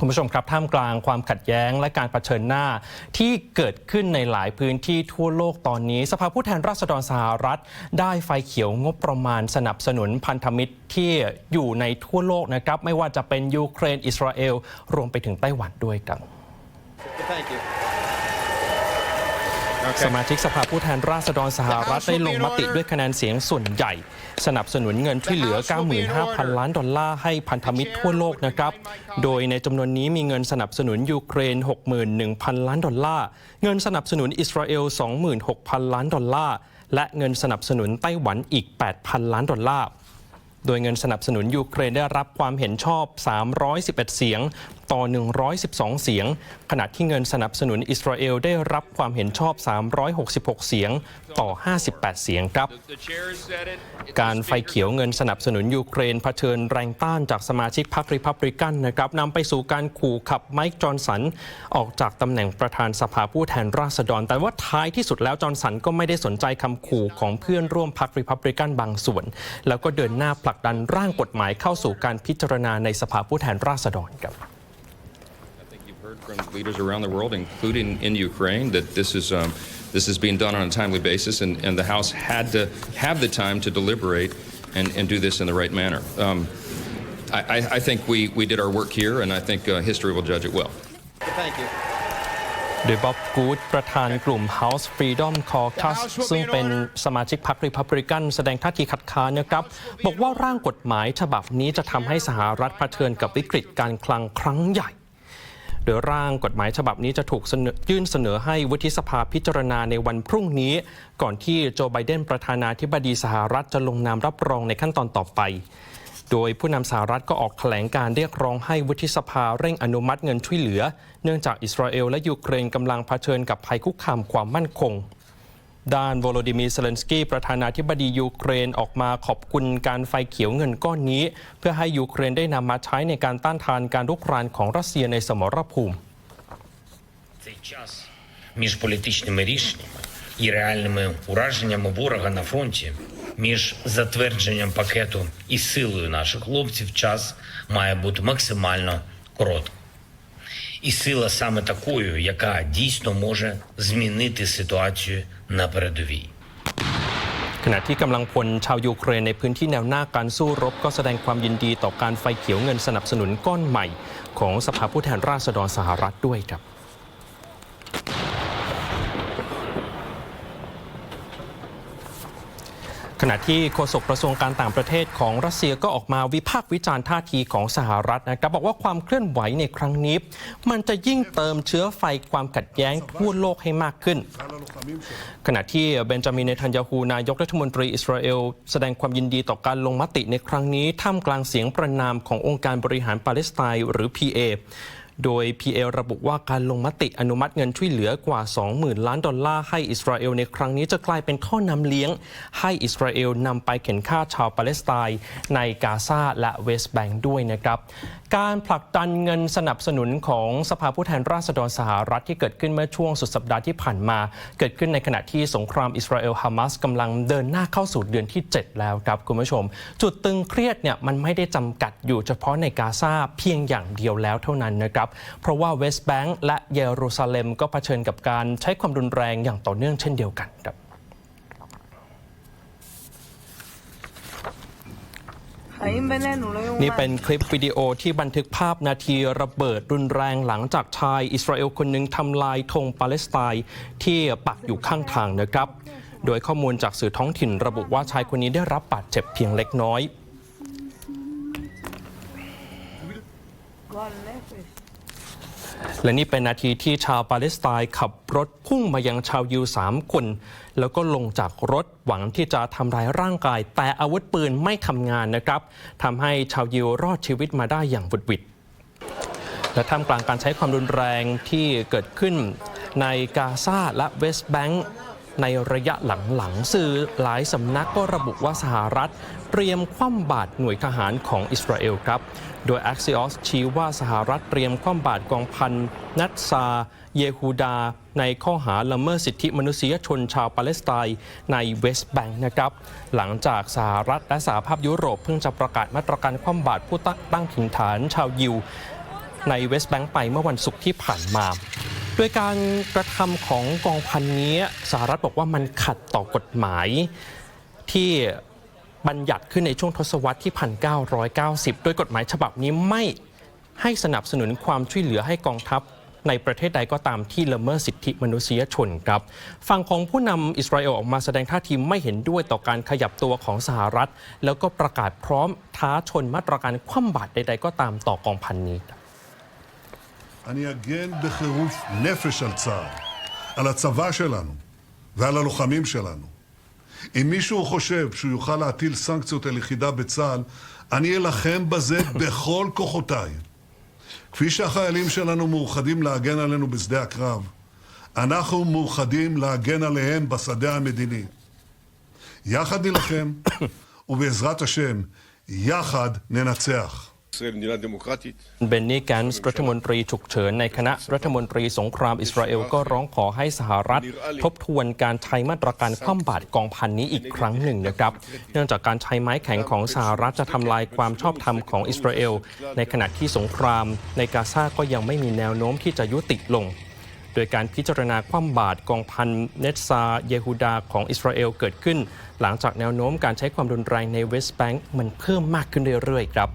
คุณผู้ชมครับท่ามกลางความขัดแย้งและการรเผชิญหน้าที่เกิดขึ้นในหลายพื้นที่ทั่วโลกตอนนี้ สภาผู้แทนราษฎรสหรัฐ ได้ไฟเขียวงบประมาณสนับสนุนพันธมิตรที่อยู่ในทั่วโลกนะครับ ไม่ว่าจะเป็นยูเครนอิสราเอล รวมไปถึงไต้หวันด้วยครับ Thank you. สมาชิกสภาผู้แทนราษฎรสหรัฐได้ลงมติด้วยคะแนนเสียงส่วนใหญ่ สนับสนุนเงินที่เหลือ 95,000 ล้านดอลลาร์ให้พันธมิตรทั่วโลกนะครับ โดยในจำนวนนี้มีเงินสนับสนุนยูเครน 61,000 ล้านดอลลาร์ เงินสนับสนุนอิสราเอล 26,000 ล้านดอลลาร์ และเงินสนับสนุนไต้หวันอีก 8,000 ล้านดอลลาร์โดยเงินสนับสนุนยูเครนได้รับความเห็นชอบ 311 เสียง ต่อ 112 เสียง ขณะที่เงินสนับสนุนอิสราเอลได้รับความเห็นชอบ 366 เสียงต่อ 58 เสียงครับ การไฟเขียวเงินสนับสนุนยูเครนเผชิญแรงต้านจากสมาชิกพรรคริพับริกันนะครับนำไปสู่การขู่ขับไมค์จอห์นสัน ออกจากตำแหน่งประธานสภาผู้แทนราษฎร แต่ว่าท้ายที่สุดแล้วจอห์นสันก็ไม่ได้สนใจคำขู่ของเพื่อนร่วมพรรคริพับริกันบางส่วน แล้วก็เดินหน้าผลักดันร่างกฎหมายเข้าสู่การพิจารณาในสภาผู้แทนราษฎรครับ think you've heard from leaders around the world, including in Ukraine, that this is um, this is being done on a timely basis, and, and the House had to have the time to deliberate and, and do this in the right manner. Um, I, I, I think we, we did our work here, and I think uh, history will judge it well. Thank you. โดยบ๊อบกูดประธานกลุ่ม House Freedom Caucus ซึ่งเป็นสมาชิกพรรคริพับริกันแสดงท่าทีคัดค้านนะครับ บอกว่าร่างกฎหมายฉบับนี้จะทำให้สหรัฐเผชิญกับวิกฤตการคลังครั้งใหญ่ โดยร่างกฎหมายฉบับนี้จะถูกยื่นเสนอให้วุฒิสภาพิจารณาในวันพรุ่งนี้ ก่อนที่โจไบเดนประธานาธิบดีสหรัฐจะลงนามรับรองในขั้นตอนต่อไปโดยผู้นำสหรัฐก็ออกแถลงการเรียกร้องให้วุฒิสภาเร่งอนุมัติเงินช่วยเหลือ เนื่องจากอิสราเอลและยูเครนกำลังเผชิญกับภัยคุกคามความมั่นคง ด้านโวโลดิมีร์เซเลนสกี้ประธานาธิบดียูเครนออกมาขอบคุณการไฟเขียวเงินก้อนนี้ เพื่อให้ยูเครนได้นำมาใช้ในการต้านทานการรุกรานของรัสเซียในสมรภูมิ Цей час між політичними рішеннями і реальними ураженнями ворога на фронті, між затвердженням пакету і силою наших хлопців, час має бути максимально коротким. І сила саме такою, яка дійсно може змінити ситуацію на передовій. ขณะที่กำลังพลชาวยูเครนในพื้นที่แนวหน้าการสู้รบก็แสดงความยินดีต่อการไฟเขียวเงินสนับสนุนก้อนใหม่ ของสภาผู้แทนราษฎรสหรัฐด้วยครับ ขณะที่โฆษกกระทรวงการต่างประเทศของรัสเซียก็ออกมาวิพากษ์วิจารณ์ท่าทีของสหรัฐนะครับบอกว่าความเคลื่อนไหวในครั้งนี้ มันจะยิ่งเติมเชื้อไฟความขัดแย้งทั่วโลกให้มากขึ้น ขณะที่เบนจามินเนทันยาฮูนายกรัฐมนตรีอิสราเอล แสดงความยินดีต่อการลงมติในครั้งนี้ท่ามกลางเสียงประนามขององค์การบริหารปาเลสไตน์หรือ PA โดย PA ระบุว่าการลงมติอนุมัติเงินช่วยเหลือกว่า 20,000 ล้านดอลลาร์ให้อิสราเอลในครั้งนี้จะกลายเป็นท่อนำเลี้ยง ให้อิสราเอลนำไปเข็นฆ่าชาวปาเลสไตน์ในกาซาและเวสต์แบงค์ด้วยนะครับการผลักดันเงินสนับสนุนของสภาผู้แทนราษฎรสหรัฐที่เกิดขึ้นเมื่อช่วงสุดสัปดาห์ที่ผ่านมา เกิดขึ้นในขณะที่สงครามอิสราเอลฮามาสกำลังเดินหน้าเข้าสู่เดือนที่ 7 แล้วครับคุณผู้ชม จุดตึงเครียดเนี่ยมันไม่ได้จำกัดอยู่เฉพาะในกาซาเพียงอย่างเดียวแล้วเท่านั้นนะครับเพราะว่าเวสต์แบงค์และเยรูซาเล็มก็เผชิญกับการใช้ความรุนแรงอย่างต่อเนื่องเช่นเดียวกันครับ Hay un veneno, lo hay un นี่ mal. เป็นคลิปวิดีโอที่บันทึกภาพนาทีระเบิดรุนแรงหลังจากชายอิสราเอลคนหนึ่งทำลายธงปาเลสไตน์ที่ปักอยู่ข้างทางนะครับ โดยข้อมูลจากสื่อท้องถิ่นระบุว่าชายคนนี้ได้รับบาดเจ็บเพียงเล็กน้อย และนี่เป็นนาทีที่ชาวปาเลสไตน์ขับรถพุ่งมายังชาวยิวสามคน แล้วก็ลงจากรถหวังที่จะทำร้ายร่างกาย แต่อาวุธปืนไม่ทำงานนะครับทำให้ชาวยิวรอดชีวิตมาได้อย่างบุดหวิดและท่ามกลางการใช้ความรุนแรงที่เกิดขึ้นในกาซาและเวสต์แบงก์ ในระยะหลังๆสื่อหลายสำนักก็ระบุว่าสหรัฐ เตรียมคว่ำบาตรหน่วยทหารของอิสราเอลครับ โดย Axios ชี้ว่าสหรัฐเตรียมคว่ำบาตรกองพันนัตซา เยฮูดา ในข้อหาละเมิดสิทธิมนุษยชนชาวปาเลสไตน์ในเวสต์แบงค์นะครับ หลังจากสหรัฐและสหภาพยุโรปเพิ่งจะประกาศมาตรการคว่ำบาตรผู้ตั้งถิ่นฐานชาวยิวในเวสต์แบงค์ไปเมื่อวันศุกร์ที่ผ่านมา โดยการกระทำของกองพันนี้สหรัฐบอกว่ามันขัดต่อกฎหมายที่บัญญัติขึ้นในช่วงทศวรรษที่ 1990 โดยกฎหมายฉบับนี้ไม่ให้สนับสนุนความช่วยเหลือให้กองทัพในประเทศใดก็ตามที่ละเมิดสิทธิมนุษยชนครับฝั่งของผู้นำอิสราเอลออกมาแสดงท่าทีไม่เห็นด้วยต่อการขยับตัวของสหรัฐ แล้วก็ประกาศพร้อมท้าชนมาตรการคว่ำบาตรใด ๆ ก็ตามต่อกองพันนี้ אני אגן בחירוף נפש על צה"ל, על הצבא שלנו ועל הלוחמים שלנו. אם מישהו חושב שהוא יוכל להטיל סנקציות על יחידה בצה"ל, אני אלחם בזה בכל כוחותיי. כפי שהחיילים שלנו מאוחדים להגן עלינו בשדה הקרב, אנחנו מאוחדים להגן עליהם בשדה המדיני. יחד נילחם, ובעזרת השם, יחד ננצח. เบนนี่แกนส์รัฐมนตรีฉุกเฉินในคณะรัฐมนตรีสงครามอิสราเอลก็ร้องขอให้สหรัฐ ทบทวนการใช้มาตรการคว่ำบาตรกองพันนี้อีกครั้งหนึ่งนะครับ เนื่องจากการใช้ไม้แข็งของสหรัฐจะทำลายความชอบธรรมของอิสราเอล ในขณะที่สงคราม ในกาซาก็ยังไม่มีแนวโน้มที่จะยุติลงโดยการพิจารณาคว่ำบาตรกองพันเนตซาเยฮูดาของอิสราเอลเกิดขึ้น หลังจากแนวโน้มการใช้ความรุนแรงในเวสต์แบงก์มันเพิ่มมากขึ้นเรื่อยๆครับ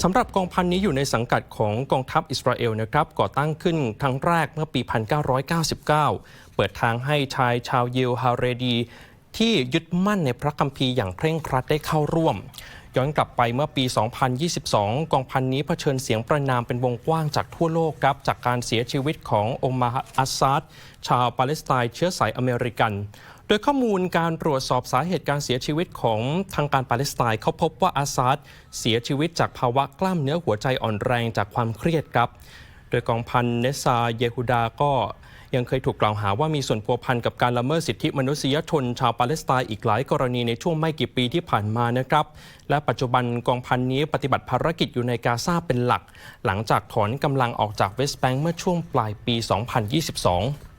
สำหรับกองพันนี้อยู่ในสังกัดของกองทัพอิสราเอลนะครับก่อตั้งขึ้นครั้งแรกเมื่อปี 1999 เปิดทางให้ชายชาวยิวฮาเรดี ที่ยึดมั่นในพระคัมภีร์อย่างเคร่งครัดได้เข้าร่วม ย้อนกลับไปเมื่อปี 2022 กองพันนี้เผชิญเสียงประนามเป็นวงกว้างจากทั่วโลกครับจากการเสียชีวิตของโอมาอัสซาดชาวปาเลสไตน์เชื้อสายอเมริกัน โดยข้อมูลการตรวจสอบสาเหตุการเสียชีวิตของทางการปาเลสไตน์เขาพบว่าอาซาดเสียชีวิตจากภาวะกล้ามเนื้อหัวใจอ่อนแรงจากความเครียดครับ โดยกองพันเนซาเยฮูดาก็ยังเคยถูกกล่าวหาว่ามีส่วนพัวพันกับการละเมิดสิทธิมนุษยชนชาวปาเลสไตน์อีกหลายกรณีในช่วงไม่กี่ปีที่ผ่านมานะครับ และปัจจุบันกองพันนี้ปฏิบัติภารกิจอยู่ในกาซาเป็นหลัก หลังจากถอนกำลังออกจากเวสต์แบงก์เมื่อช่วงปลายปี 2022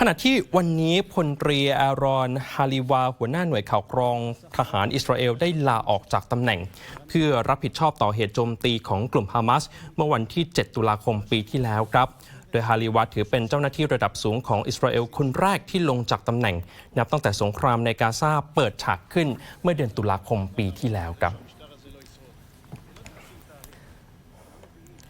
ขณะที่วันนี้พลตรีอารอนฮาลิวา หัวหน้าหน่วยข่าวกรองทหารอิสราเอลได้ลาออกจากตำแหน่ง เพื่อรับผิดชอบต่อเหตุโจมตีของกลุ่มฮามาสเมื่อวันที่ 7 ตุลาคมปีที่แล้วครับ โดยฮาลิวาถือเป็นเจ้าหน้าที่ระดับสูงของอิสราเอลคนแรกที่ลงจากตำแหน่ง นับตั้งแต่สงครามในกาซาเปิดฉากขึ้นเมื่อเดือนตุลาคมปีที่แล้วครับ